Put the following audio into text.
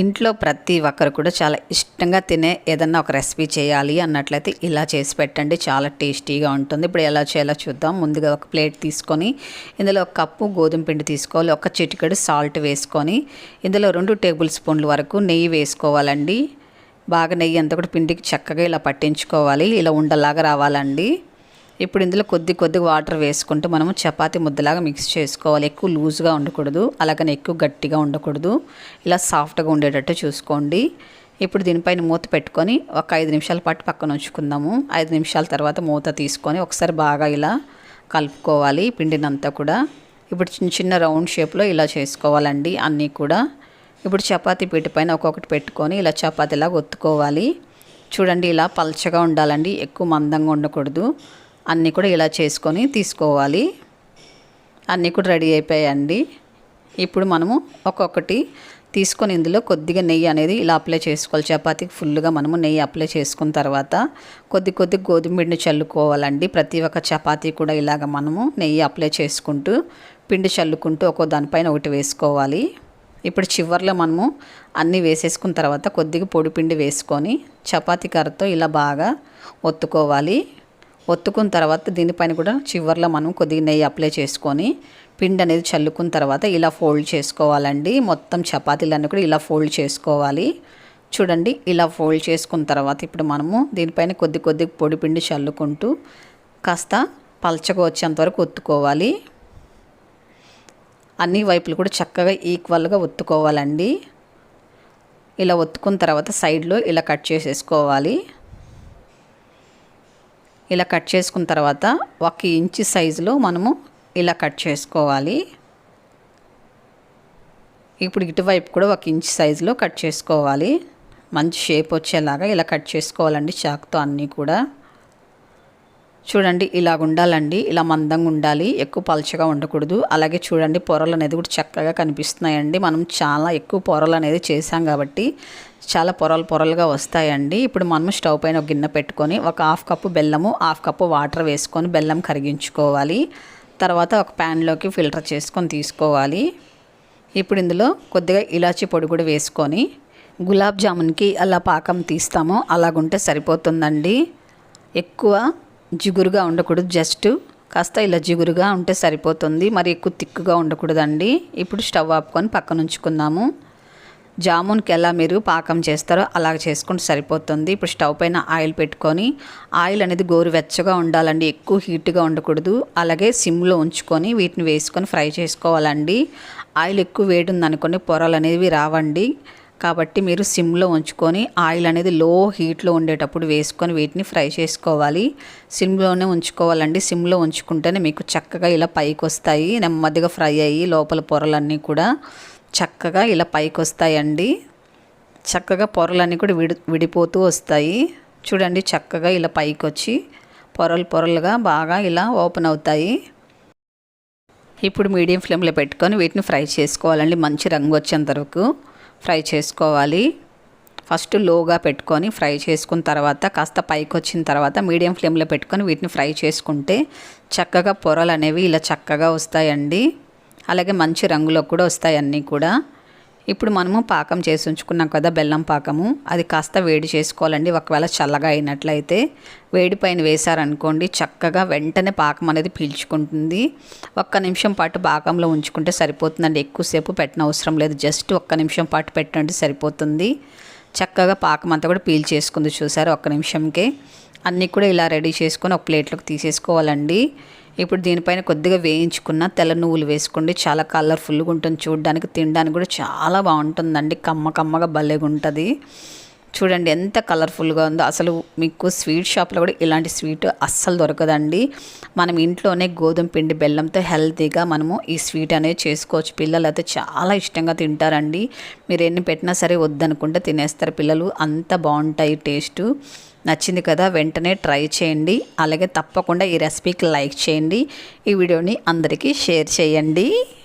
ఇంట్లో ప్రతి ఒక్కరు కూడా చాలా ఇష్టంగా తినే ఏదన్నా ఒక రెసిపీ చేయాలి అన్నట్లయితే ఇలా చేసి పెట్టండి. చాలా టేస్టీగా ఉంటుంది. ఇప్పుడు ఎలా చేయాలో చూద్దాం. ముందుగా ఒక ప్లేట్ తీసుకొని ఇందులో ఒక కప్పు గోధుమ పిండి తీసుకోవాలి. ఒక చిటికెడు సాల్ట్ వేసుకొని ఇందులో రెండు టేబుల్ స్పూన్ల వరకు నెయ్యి వేసుకోవాలండి. బాగా నెయ్యి అంతా కూడా పిండికి చక్కగా ఇలా పట్టించుకోవాలి. ఇలా ఉండలాగా రావాలండి. ఇప్పుడు ఇందులో కొద్ది కొద్ది వాటర్ వేసుకుంటూ మనము చపాతీ ముద్దలాగా మిక్స్ చేసుకోవాలి. ఎక్కువ లూజ్గా ఉండకూడదు అలాగని ఎక్కువ గట్టిగా ఉండకూడదు. ఇలా సాఫ్ట్గా ఉండేటట్టు చూసుకోండి. ఇప్పుడు దీనిపైన మూత పెట్టుకొని ఒక ఐదు నిమిషాల పాటు పక్కన ఉంచుకుందాము. ఐదు నిమిషాల తర్వాత మూత తీసుకొని ఒకసారి బాగా ఇలా కలుపుకోవాలి పిండినంతా కూడా. ఇప్పుడు చిన్న చిన్న రౌండ్ షేప్లో ఇలా చేసుకోవాలండి అన్నీ కూడా. ఇప్పుడు చపాతీ పీట పైన ఒక్కొక్కటి పెట్టుకొని ఇలా చపాతీలాగా ఒత్తుకోవాలి. చూడండి ఇలా పల్చగా ఉండాలండి ఎక్కువ మందంగా ఉండకూడదు. అన్నీ కూడా ఇలా చేసుకొని తీసుకోవాలి. అన్నీ కూడా రెడీ అయిపోయాయండి. ఇప్పుడు మనము ఒక్కొక్కటి తీసుకొని ఇందులో కొద్దిగా నెయ్యి అనేది ఇలా అప్లై చేసుకోవాలి. చపాతీకి ఫుల్గా మనము నెయ్యి అప్లై చేసుకున్న తర్వాత కొద్ది కొద్ది గోధుమపిండి చల్లుకోవాలండి. ప్రతి ఒక్క చపాతీ కూడా ఇలాగ మనము నెయ్యి అప్లై చేసుకుంటూ పిండి చల్లుకుంటూ ఒక్కో దానిపైన ఒకటి వేసుకోవాలి. ఇప్పుడు చివర్లో మనము అన్నీ వేసేసుకున్న తర్వాత కొద్దిగా పొడి పిండి వేసుకొని చపాతీ కర్రతో ఇలా బాగా ఒత్తుకోవాలి. ఒత్తుకున్న తర్వాత దీనిపైన కూడా చివర్లో మనం కొద్దిగా నెయ్యి అప్లై చేసుకొని పిండి అనేది చల్లుకున్న తర్వాత ఇలా ఫోల్డ్ చేసుకోవాలండి. మొత్తం చపాతీలన్నీ కూడా ఇలా ఫోల్డ్ చేసుకోవాలి. చూడండి ఇలా ఫోల్డ్ చేసుకున్న తర్వాత ఇప్పుడు మనము దీనిపైన కొద్ది కొద్ది పొడి పిండి చల్లుకుంటూ కాస్త పల్చగా వచ్చేంత వరకు ఒత్తుకోవాలి. అన్ని వైపులు కూడా చక్కగా ఈక్వల్గా ఒత్తుకోవాలండి. ఇలా ఒత్తుకున్న తర్వాత సైడ్లో ఇలా కట్ చేసేసుకోవాలి. ఇలా కట్ చేసుకున్న తర్వాత ఒక ఇంచు సైజులో మనము ఇలా కట్ చేసుకోవాలి. ఇప్పుడు ఇటువైపు కూడా ఒక ఇంచ్ సైజులో కట్ చేసుకోవాలి. మంచి షేప్ వచ్చేలాగా ఇలా కట్ చేసుకోవాలండి చాకుతో అన్నీ కూడా. చూడండి ఇలాగ ఉండాలండి. ఇలా మందంగా ఉండాలి. ఎక్కువ పలచగా ఉండకూడదు. అలాగే చూడండి పొరలు అనేది కూడా చక్కగా కనిపిస్తున్నాయండి. మనం చాలా ఎక్కువ పొరలు అనేది చేసాం కాబట్టి చాలా పొరలు పొరలుగా వస్తాయండి. ఇప్పుడు మనం స్టవ్ పైన ఒక గిన్నె పెట్టుకొని ఒక హాఫ్ కప్పు బెల్లము హాఫ్ కప్పు వాటర్ వేసుకొని బెల్లం కరిగించుకోవాలి. తర్వాత ఒక ప్యాన్లోకి ఫిల్టర్ చేసుకొని తీసుకోవాలి. ఇప్పుడు ఇందులో కొద్దిగా ఇలాచి పొడి కూడా వేసుకొని గులాబ్ జామున్కి అలా పాకం తీస్తామో. అలాగుంటే సరిపోతుందండి. ఎక్కువ జిగురుగా ఉండకూడదు జస్ట్ కాస్త ఇలా జిగురుగా ఉంటే సరిపోతుంది. మరి ఎక్కువ తిక్కుగా ఉండకూడదండి. ఇప్పుడు స్టవ్ ఆపుకొని పక్కన ఉంచుకుందాము. జామున్కి ఎలా మీరు పాకం చేస్తారో అలాగ చేసుకుంటే సరిపోతుంది. ఇప్పుడు స్టవ్ పైన ఆయిల్ పెట్టుకొని ఆయిల్ అనేది గోరువెచ్చగా ఉండాలండి. ఎక్కువ హీట్గా ఉండకూడదు. అలాగే సిమ్లో ఉంచుకొని వీటిని వేసుకొని ఫ్రై చేసుకోవాలండి. ఆయిల్ ఎక్కువ వేడి ఉందనుకోండి పొరలు అనేవి రావండి. కాబట్టి మీరు సిమ్లో ఉంచుకొని ఆయిల్ అనేది లో హీట్లో ఉండేటప్పుడు వేసుకొని వీటిని ఫ్రై చేసుకోవాలి. సిమ్లోనే ఉంచుకోవాలండి. సిమ్లో ఉంచుకుంటేనే మీకు చక్కగా ఇలా పైకి వస్తాయి నెమ్మదిగా ఫ్రై అయ్యి లోపల పొరలన్నీ కూడా చక్కగా ఇలా పైకి వస్తాయండి చక్కగా పొరలన్నీ కూడా విడి విడిపోతూ వస్తాయి. చూడండి చక్కగా ఇలా పైకి వచ్చి పొరలు పొరలుగా బాగా ఇలా ఓపెన్ అవుతాయి. ఇప్పుడు మీడియం ఫ్లేమ్లో పెట్టుకొని వీటిని ఫ్రై చేసుకోవాలండి. మంచి రంగు వచ్చేంత వరకు. ఫ్రై చేసుకోవాలి. ఫస్ట్ లోగా పెట్టుకొని ఫ్రై చేసుకున్న తర్వాత కాస్త పైకి వచ్చిన తర్వాత మీడియం ఫ్లేమ్లో పెట్టుకొని వీటిని ఫ్రై చేసుకుంటే చక్కగా పొరలు అనేవి ఇలా చక్కగా వస్తాయండి. అలాగే మంచి రంగులో కూడా వస్తాయి అన్నీ కూడా. ఇప్పుడు మనము పాకం చేసి ఉంచుకున్నాం కదా బెల్లం పాకము. అది కాస్త వేడి చేసుకోవాలండి. ఒకవేళ చల్లగా అయినట్లయితే వేడి పైన వేశారనుకోండి చక్కగా వెంటనే పాకం అనేది పీల్చుకుంటుంది. ఒక్క నిమిషం పాటు పాకంలో ఉంచుకుంటే సరిపోతుందండి. ఎక్కువసేపు పెట్టిన అవసరం లేదు. జస్ట్ ఒక్క నిమిషం పాటు పెట్టండి సరిపోతుంది. చక్కగా పాకం అంతా కూడా పీల్ చేసుకుంది చూసారు ఒక్క నిమిషంకే. అన్నీ కూడా ఇలా రెడీ చేసుకొని ఒక ప్లేట్లోకి తీసేసుకోవాలండి. ఇప్పుడు దీనిపైన కొద్దిగా వేయించుకున్న తెల్ల నువ్వులు వేసుకోండి. చాలా కలర్ఫుల్గా ఉంటుంది. చూడడానికి తినడానికి కూడా చాలా బాగుంటుందండి. కమ్మ కమ్మగా భలేగా ఉంటుంది చూడండి ఎంత కలర్ఫుల్గా ఉందో. అసలు మీకు స్వీట్ షాప్లో కూడా ఇలాంటి స్వీట్ అస్సలు దొరకదండి. మనం ఇంట్లోనే గోధుమ పిండి బెల్లంతో హెల్తీగా మనము ఈ స్వీట్ అనేది చేసుకోవచ్చు. పిల్లలు అయితే చాలా ఇష్టంగా తింటారండి. మీరు ఎన్ని పెట్టినా సరే వద్దనుకుంటే తినేస్తారు. పిల్లలు అంత బాగుంటాయి టేస్ట్. నచ్చింది కదా వెంటనే ట్రై చేయండి. అలాగే తప్పకుండా ఈ రెసిపీకి లైక్ చేయండి. ఈ వీడియోని అందరికీ షేర్ చేయండి.